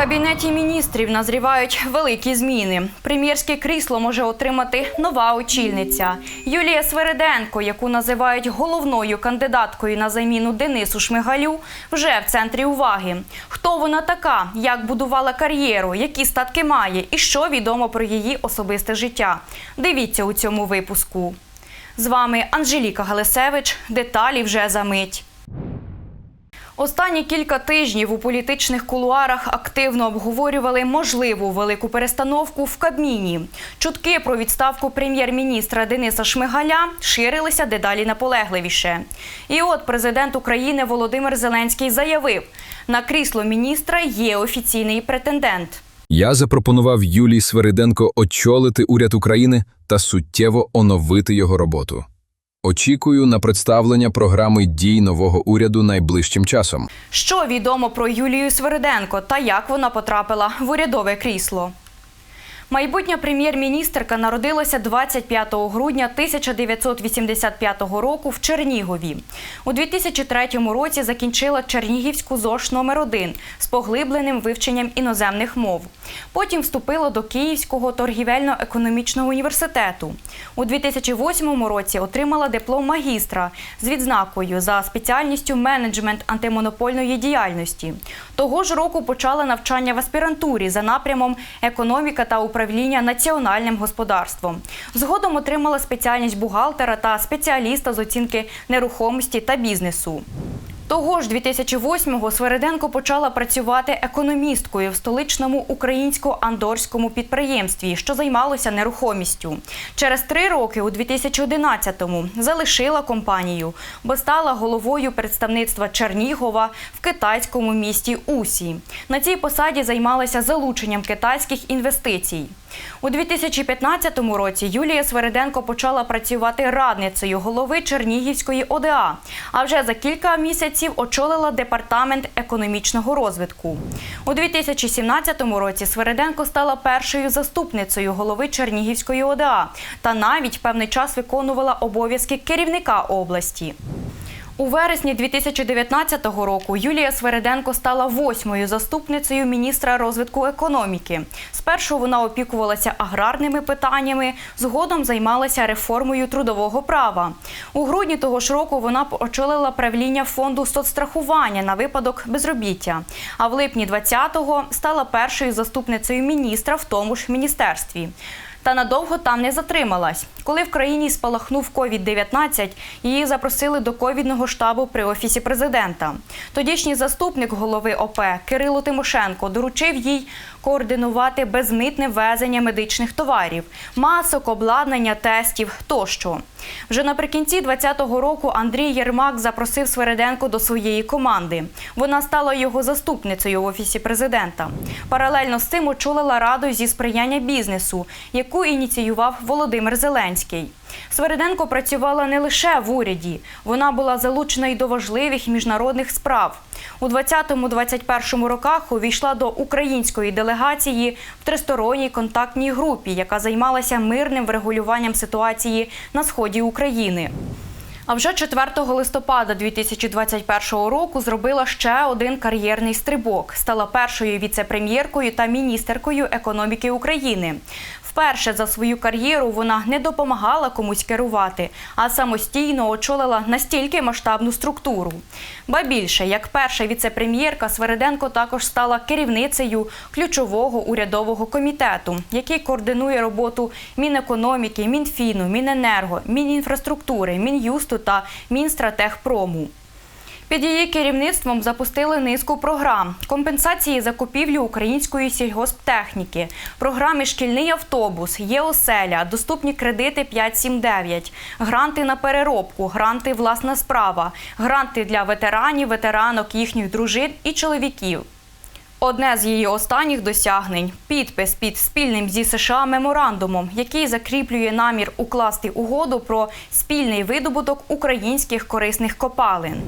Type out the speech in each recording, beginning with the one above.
кабінеті міністрів назрівають великі зміни. Прем'єрське крісло може отримати нова очільниця Юлія Свериденко, яку називають головною кандидаткою на заміну Денису Шмигалю, вже в центрі уваги. Хто вона така, як будувала кар'єру, які статки має і що відомо про її особисте життя. Дивіться у цьому випуску. З вами Анжеліка Галисевич. Деталі вже за мить. Останні кілька тижнів у політичних кулуарах активно обговорювали можливу велику перестановку в Кабміні. Чутки про відставку прем'єр-міністра Дениса Шмигаля ширилися дедалі наполегливіше. І от президент України Володимир Зеленський заявив: на крісло міністра є офіційний претендент. Я запропонував Юлії Свериденко очолити уряд України та суттєво оновити його роботу. Очікую на представлення програми дій нового уряду найближчим часом. Що відомо про Юлію Свериденко та як вона потрапила в урядове крісло? Майбутня прем'єр-міністерка народилася 25 грудня 1985 року в Чернігові. У 2003 році закінчила Чернігівську ЗОШ номер 1 з поглибленим вивченням іноземних мов. Потім вступила до Київського торгівельно-економічного університету. У 2008 році отримала диплом магістра з відзнакою за спеціальністю менеджмент антимонопольної діяльності. Того ж року почала навчання в аспірантурі за напрямом економіка та управління національним господарством. Згодом отримала спеціальність бухгалтера та спеціаліста з оцінки нерухомості та бізнесу. Того ж 2008-го Свериденко почала працювати економісткою в столичному українсько-андорському підприємстві, що займалося нерухомістю. Через три роки, у 2011-му, залишила компанію, бо стала головою представництва Чернігова в китайському місті Усі. На цій посаді займалася залученням китайських інвестицій. У 2015 році Юлія Свериденко почала працювати радницею голови Чернігівської ОДА, а вже за кілька місяців очолила департамент економічного розвитку. У 2017 році Свериденко стала першою заступницею голови Чернігівської ОДА та навіть певний час виконувала обов'язки керівника області. У вересні 2019 року Юлія Свериденко стала восьмою заступницею міністра розвитку економіки. Спершу вона опікувалася аграрними питаннями, згодом займалася реформою трудового права. У грудні того ж року вона очолила правління фонду соцстрахування на випадок безробіття. А в липні 20-го стала першою заступницею міністра в тому ж міністерстві. Та надовго там не затрималась. Коли в країні спалахнув COVID-19, її запросили до ковідного штабу при офісі президента. Тодішній заступник голови ОП Кирило Тимошенко доручив їй координувати безмитне ввезення медичних товарів, масок, обладнання, тестів тощо. Вже наприкінці 2020 року Андрій Єрмак запросив Свериденко до своєї команди. Вона стала його заступницею в офісі президента. Паралельно з цим очолила раду зі сприяння бізнесу, яку ініціював Володимир Зеленський. Свериденко працювала не лише в уряді, вона була залучена й до важливих міжнародних справ. У 20-21 роках увійшла до української делегації в тристоронній контактній групі, яка займалася мирним врегулюванням ситуації на сході України. А вже 4 листопада 2021 року зробила ще один кар'єрний стрибок. Стала першою віце-прем'єркою та міністеркою економіки України. Вперше за свою кар'єру вона не допомагала комусь керувати, а самостійно очолила настільки масштабну структуру. Ба більше, як перша віце-прем'єрка, Свериденко також стала керівницею ключового урядового комітету, який координує роботу Мінекономіки, Мінфіну, Міненерго, Мінінфраструктури, Мін'юсту та Мінстратегпрому. Під її керівництвом запустили низку програм: компенсації закупівлю української сільгосптехніки, програми Шкільний автобус, є оселя, доступні кредити 579, гранти на переробку, гранти власна справа, гранти для ветеранів, ветеранок, їхніх дружин і чоловіків. Одне з її останніх досягнень підпис під спільним зі США меморандумом, який закріплює намір укласти угоду про спільний видобуток українських корисних копалин.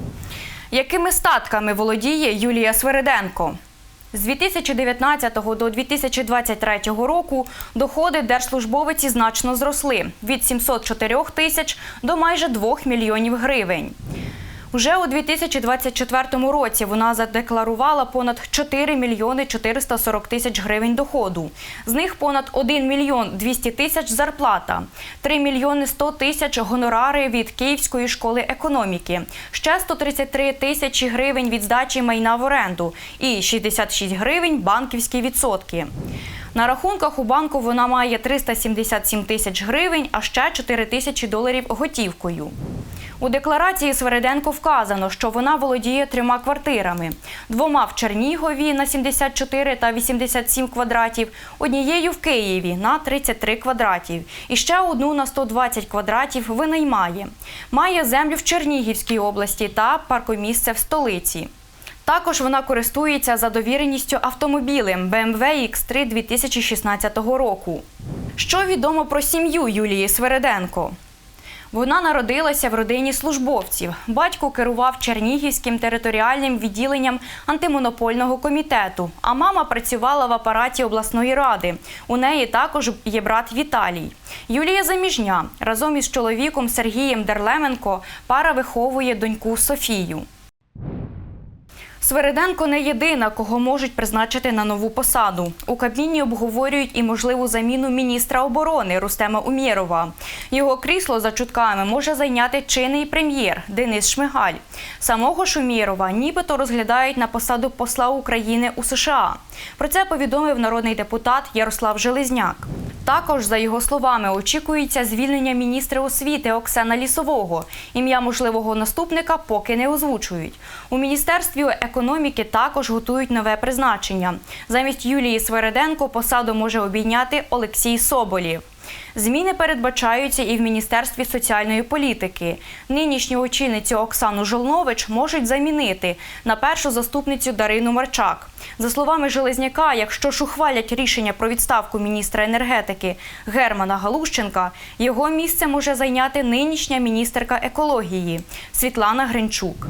Якими статками володіє Юлія Свериденко? З 2019 до 2023 року доходи держслужбовиці значно зросли від 704 тисяч до майже 2 мільйонів гривень. Уже у 2024 році вона задекларувала понад 4 мільйони 440 тисяч гривень доходу. З них понад 1 мільйон 200 тисяч зарплата, 3 мільйони 100 тисяч гонорари від Київської школи економіки, ще 133 тисячі гривень від здачі майна в оренду і 66 гривень банківські відсотки. На рахунках у банку вона має 377 тисяч гривень, а ще 4 тисячі доларів готівкою. У декларації Свериденко вказано, що вона володіє трьома квартирами: двома в Чернігові на 74 та 87 квадратів, однією в Києві на 33 квадратів і ще одну на 120 квадратів винаймає. Має землю в Чернігівській області та паркомісце в столиці. Також вона користується за довіреністю автомобілем BMW X3 2016 року. Що відомо про сім'ю Юлії Свериденко? Вона народилася в родині службовців. Батько керував Чернігівським територіальним відділенням антимонопольного комітету, а мама працювала в апараті обласної ради. У неї також є брат Віталій. Юлія заміжня. Разом із чоловіком Сергієм Дерлеменко пара виховує доньку Софію. Свериденко не єдина, кого можуть призначити на нову посаду. У Кабміні обговорюють і можливу заміну міністра оборони Рустема Умєрова. Його крісло за чутками може зайняти чинний прем'єр Денис Шмигаль. Самого ж Умєрова нібито розглядають на посаду посла України у США. Про це повідомив народний депутат Ярослав Железняк. Також, за його словами, очікується звільнення міністра освіти Оксана Лісового. Ім'я можливого наступника поки не озвучують. У міністерстві економіки також готують нове призначення. Замість Юлії Свереденко посаду може обійняти Олексій Соболєв. Зміни передбачаються і в Міністерстві соціальної політики. Нинішню очільницю Оксану Жолнович можуть замінити на першу заступницю Дарину Марчак. За словами Железняка, якщо ж ухвалять рішення про відставку міністра енергетики Германа Галущенка, його місце може зайняти нинішня міністерка екології Світлана Гринчук.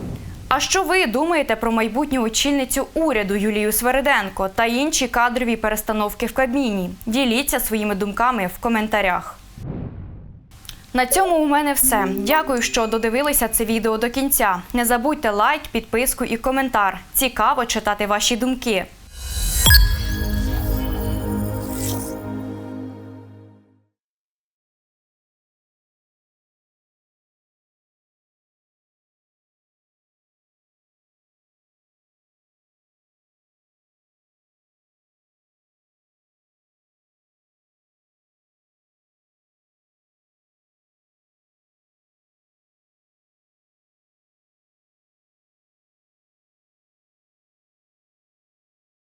А що ви думаєте про майбутню очільницю уряду Юлію Свериденко та інші кадрові перестановки в Кабміні? Діліться своїми думками в коментарях. На цьому у мене все. Дякую, що додивилися це відео до кінця. Не забудьте лайк, підписку і коментар. Цікаво читати ваші думки.